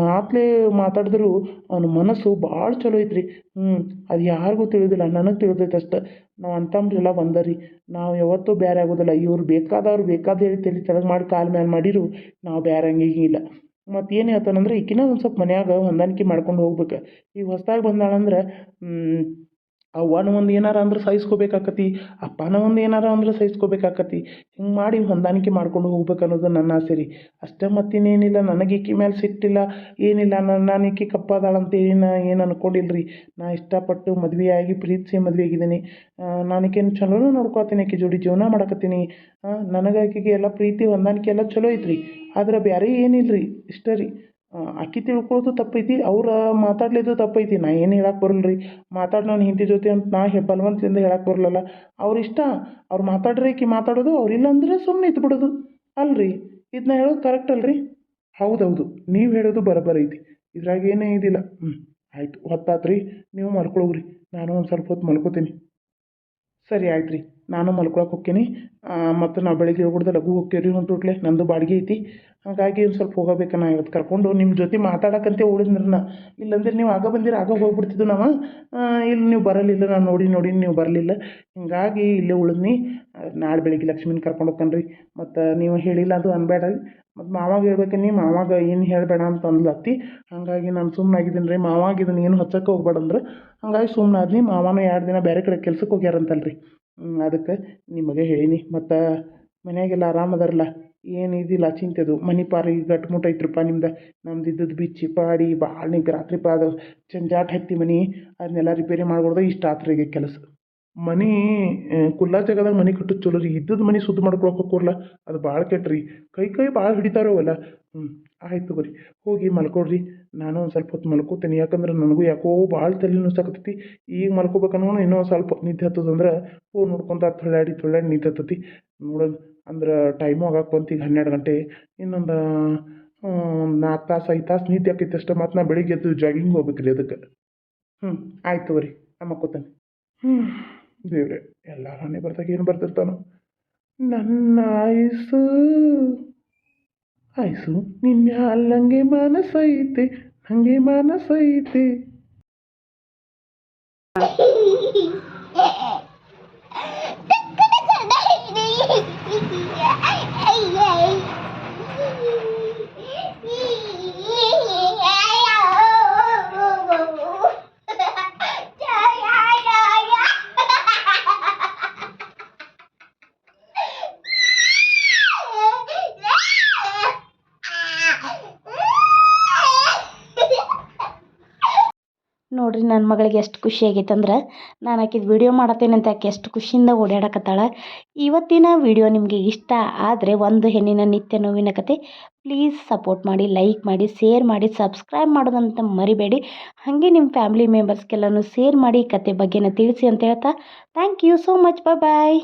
ಮಾತ್ಲೆ ಮಾತಾಡಿದ್ರು ಅವನ ಮನಸ್ಸು ಭಾಳ ಚಲೋ ಐತ್ರಿ. ಹ್ಞೂ ಅದು ಯಾರಿಗೂ ತಿಳಿದಿಲ್ಲ, ನನಗೆ ತಿಳಿದೈತೆ ಅಷ್ಟೆ. ನಾವು ಅಂತಂಬ್ರೆಲ್ಲ ಒಂದ ರೀ. ನಾವು ಯಾವತ್ತೂ ಬೇರೆ ಆಗೋದಿಲ್ಲ. ಇವ್ರು ಬೇಕಾದವ್ರು ಬೇಕಾದ ಹೇಳಿ ತಲೆ ಮಾಡಿ ಕಾಲು ಮ್ಯಾಲೆ ಮಾಡಿರು, ನಾವು ಬೇರೆ ಹಂಗಿಲ್ಲ ಮತ್ತು ಏನು ಹೇಳ್ತಾನಂದ್ರೆ ಈಕಿನ ಒಂದು ಸ್ವಲ್ಪ ಮನ್ಯಾಗ ಹೊಂದಾಣಿಕೆ ಮಾಡ್ಕೊಂಡು ಹೋಗ್ಬೇಕು. ಈಗ ಹೊಸ್ದಾಗಿ ಬಂದಾಳಂದ್ರೆ ಅವ್ವನ ಒಂದು ಏನಾರ ಅಂದ್ರೆ ಸಹಿಸ್ಕೋಬೇಕಾಕತಿ, ಅಪ್ಪನ ಒಂದು ಏನಾರ ಅಂದ್ರೆ ಸಹಿಸ್ಕೋಬೇಕಾಕತಿ, ಹಿಂಗೆ ಮಾಡಿ ಹೊಂದಾಣಿಕೆ ಮಾಡ್ಕೊಂಡು ಹೋಗ್ಬೇಕು ಅನ್ನೋದು ನನ್ನ ಆಸೆ ರೀ. ಅಷ್ಟೇ ಮತ್ತಿನ್ನೇನಿಲ್ಲ, ನನಗೆ ಈಕಿ ಮೇಲೆ ಸಿಟ್ಟಿಲ್ಲ, ಏನಿಲ್ಲ, ನಾನು ನಾನು ಈಕಿ ಕಪ್ಪದಾಳಂತೇಳಿ ನಾ ಏನು ಅನ್ಕೊಂಡಿಲ್ಲ ರೀ ನಾ ಇಷ್ಟಪಟ್ಟು ಮದುವೆಯಾಗಿ, ಪ್ರೀತಿಸಿ ಮದುವೆ ಆಗಿದ್ದೀನಿ ನಾನು ಈಕೆನ ಚಲೋನೂ ನೋಡ್ಕೊತೀನಿ ಆಕೆ ಜೋಡಿ ಜೀವನ ಮಾಡಕತ್ತೀನಿ. ನನಗೆ ಆಕೆಗೆ ಎಲ್ಲ ಪ್ರೀತಿ, ಹೊಂದಾಣಿಕೆ ಎಲ್ಲ ಚಲೋ ಐತ್ರಿ. ಆದ್ರೆ ಬೇರೆ ಏನಿಲ್ಲ ರೀ ಇಷ್ಟೇ ರೀ. ಆಕೆ ತಿಳ್ಕೊಳ್ಳೋದು ತಪ್ಪೈತಿ, ಅವ್ರು ಮಾತಾಡ್ಲಿದ್ದು ತಪ್ಪೈತಿ. ನಾ ಏನು ಹೇಳಕ್ಕೆ ಬರಲ್ಲ ರೀ ಮಾತಾಡಿ ನಾನು ಹೆಂಡತಿ ಜೊತೆ ಅಂತ ನಾ ಹೆ ಬಲವಂತದಿಂದ ಹೇಳಕ್ಕೆ ಬರಲಲ್ಲ. ಅವ್ರ ಇಷ್ಟ, ಅವ್ರು ಮಾತಾಡ್ರಿ ಈಕಿ ಮಾತಾಡೋದು ಅವ್ರಿಲ್ಲ ಅಂದ್ರೆ ಸುಮ್ಮನೆ ಇದ್ದು ಬಿಡೋದು ಅಲ್ರಿ? ಇದನ್ನ ಹೇಳೋದು ಕರೆಕ್ಟ್ ಅಲ್ರಿ? ಹೌದೌದು, ನೀವು ಹೇಳೋದು ಬರೋಬ್ಬರ ಐತಿ. ಇದ್ರಾಗ ಏನೇ ಇದಿಲ್ಲ. ಹ್ಞೂ ಆಯಿತು, ಹೊತ್ತಾತ್ರಿ. ನೀವು ಮಲ್ಕೊಳ್ಳೋಗ್ರಿ ನಾನು ಒಂದು ಸ್ವಲ್ಪ ಹೊತ್ತು ಮಲ್ಕೋತೀನಿ. ಸರಿ ಆಯ್ತು ರೀ ನಾನು ಮಲ್ಕೊಳಕ್ಕೆ ಹೋಕ್ಕೀನಿ ಮತ್ತು ನಾವು ಬೆಳಗ್ಗೆ ಹೋಗ್ಬಿಡ್ದೆ ಲಘು ರೀ ಒಂದು ಟೋಟ್ಲೆ ನಂದು ಬಾಡಿಗೆ ಐತಿ. ಹಾಗಾಗಿ ಒಂದು ಸ್ವಲ್ಪ ಹೋಗಬೇಕು ನಾ ಇವತ್ತು ಕರ್ಕೊಂಡು ನಿಮ್ಮ ಜೊತೆ ಮಾತಾಡಕ್ಕಂತೆ ಉಳಿದ್ರನ್ನ ನಾ ಇಲ್ಲಂದ್ರೆ ನೀವು ಆಗ ಬಂದಿರ, ಆಗ ಹೋಗ್ಬಿಡ್ತಿದ್ದು ನಾವು. ಇಲ್ಲಿ ನೀವು ಬರಲಿಲ್ಲ, ನಾನು ನೋಡಿ ನೋಡಿ ನೀವು ಬರಲಿಲ್ಲ. ಹಿಂಗಾಗಿ ಇಲ್ಲೇ ಉಳಿದ್ನಿ. ನಾಳೆ ಬೆಳಿಗ್ಗೆ ಲಕ್ಷ್ಮೀನ ಕರ್ಕೊಂಡು ಹೋಗ್ತಾನೆ ರೀ ಮತ್ತು ನೀವು ಹೇಳಿಲ್ಲ ಅದು ಅನ್ಬೇಡ್ರಿ ಮತ್ತು ಮಾವಾಗ ಹೇಳ್ಬೇಕನ್ನಿ, ಮಾವಾಗ ಏನು ಹೇಳಬೇಡ ಅಂತ ಅಂದ್ಲತ್ತಿ. ಹಾಗಾಗಿ ನಾನು ಸುಮ್ಮನಾಗಿದ್ದೀನಿ ರೀ ಮಾವಾಗ ಏನು ಹಚ್ಚಕ್ಕೆ ಹೋಗ್ಬೇಡ ಅಂದ್ರೆ ಹಾಗಾಗಿ ಸುಮ್ಮನಾದ್ನಿ ಮಾವನೂ ಎರಡು ದಿನ ಬೇರೆ ಕಡೆ ಕೆಲ್ಸಕ್ಕೆ ಹೋಗ್ಯಾರಂತಲ್ಲ ರೀ ಅದಕ್ಕೆ ನಿಮಗೆ ಹೇಳೀನಿ, ಮತ್ತು ಮನೆಯಾಗೆಲ್ಲ ಆರಾಮ ಅದಾರಲ್ಲ, ಏನು ಇದಿಲ್ಲ ಚಿಂತೆದು ಮನೆ ಪಾರಿ ಗಟ್ಮುಟ್ ಐತ್ರಪ್ಪ ನಿಮ್ದು, ನಮ್ದು ಇದ್ದದ್ದು ಬಿಚ್ಚಿ ಪಾಡಿ, ಭಾಳ ನಿಗ್ ರಾತ್ರಿ ಪಾದು ಜಂಜಾಟ ಹತ್ತಿ ಮನೆ ಅದನ್ನೆಲ್ಲ ರಿಪೇರಿ ಮಾಡ್ಕೊಡ್ದು ಇಷ್ಟ ಆತ್ರಿಗೆ ಕೆಲಸ. ಮನೆ ಕುಲ್ಲ ಜಾಗದಾಗ ಮನೆ ಕಟ್ಟೋದು ಚಲೋ ರೀ ಇದ್ದದ್ದು ಮನೆ ಶುದ್ಧ ಮಾಡ್ಕೊಳಕ್ಕೆ ಹೋಗ್ಕೊರ್ಲ ಅದು ಭಾಳ ಕೆಟ್ಟ ರೀ. ಕೈ ಕೈ ಭಾಳ ಹಿಡಿತಾರೋ ಅವೆಲ್ಲ. ಹ್ಞೂ ಆಯ್ತು ತಗೋರಿ, ಹೋಗಿ ಮಲ್ಕೊಳ್ರಿ. ನಾನು ಒಂದು ಸ್ವಲ್ಪ ಹೊತ್ತು ಮಲ್ಕೋತೀನಿ. ಯಾಕಂದ್ರೆ ನನಗೂ ಯಾಕೋ ಭಾಳ ತಲೆ ನುಸಾಕತ್ತೈತಿ ಈಗ ಮಲ್ಕೋಬೇಕನ್ನೋ ಇನ್ನೊಂದು ಸ್ವಲ್ಪ ನಿದ್ದೆ ಹತ್ತದಂದ್ರೆ ಫೋನ್ ನೋಡ್ಕೊಂತ ತೊಳ್ಳಾಡಿ ತೊಳ್ಳಾಡಿ ನಿದ್ದೆ ಹತ್ತತಿ ನೋಡೋದು ಅಂದ್ರೆ ಟೈಮು ಆಗಕ್ಕೆ ಬಂತು ಈಗ ಹನ್ನೆರಡು ಗಂಟೆ. ಇನ್ನೊಂದು ನಾಲ್ಕು ತಾಸು, ಐದು ತಾಸು ನಿದ್ದೆ ಆಕೈತಿ ಅಷ್ಟೇ. ಮತ್ತು ನಾ ಬೆಳಿಗ್ಗೆ ಎದ್ದು ಜಾಗಿಂಗ್ ಹೋಗ್ಬೇಕು ರೀ ಅದಕ್ಕೆ. ಹ್ಞೂ ಆಯ್ತು ತಗೋರಿ. ನಾ ಮಕ್ಕೋತೇನೆ ಹ್ಞೂ ದೇವ್ರೆ, ಎಲ್ಲ ಹಣೆ ಬರ್ದಾಗ ಏನು ಬರ್ತಿರ್ತಾನೋ ನನ್ನ ಆಯ್ಸು ಆಯ್ಸು ನಿನ್ನ ಅಲ್ಲಂಗೆ ಮನಸ್ಸೈತೆ. ನಂಗೆ ಮನಸ್ಸೈತೆ ಮಗಳಿಗೆ ಎಷ್ಟು ಖುಷಿ ಆಗೈತೆ ಅಂದ್ರೆ ನಾನು ಆಕಿದು ವಿಡಿಯೋ ಮಾಡತ್ತೇನೆ ಅಂತ ಆಕೆ ಎಷ್ಟು ಖುಷಿಯಿಂದ ಓಡಾಡಕತ್ತಾಳೆ. ಇವತ್ತಿನ ವಿಡಿಯೋ ನಿಮಗೆ ಇಷ್ಟ ಆದರೆ ಒಂದು ಹೆಣ್ಣಿನ ನಿತ್ಯ ನೋವಿನ ಕತೆ ಪ್ಲೀಸ್ ಸಪೋರ್ಟ್ ಮಾಡಿ ಲೈಕ್ ಮಾಡಿ ಶೇರ್ ಮಾಡಿ ಸಬ್ಸ್ಕ್ರೈಬ್ ಮಾಡೋದಂತ ಮರಿಬೇಡಿ. ಹಾಗೆ ನಿಮ್ಮ ಫ್ಯಾಮಿಲಿ ಮೆಂಬರ್ಸ್ಗೆಲ್ಲನೂ ಶೇರ್ ಮಾಡಿ ಕತೆ ಬಗ್ಗೆನ ತಿಳಿಸಿ ಅಂತ ಹೇಳ್ತಾ thank you so much bye bye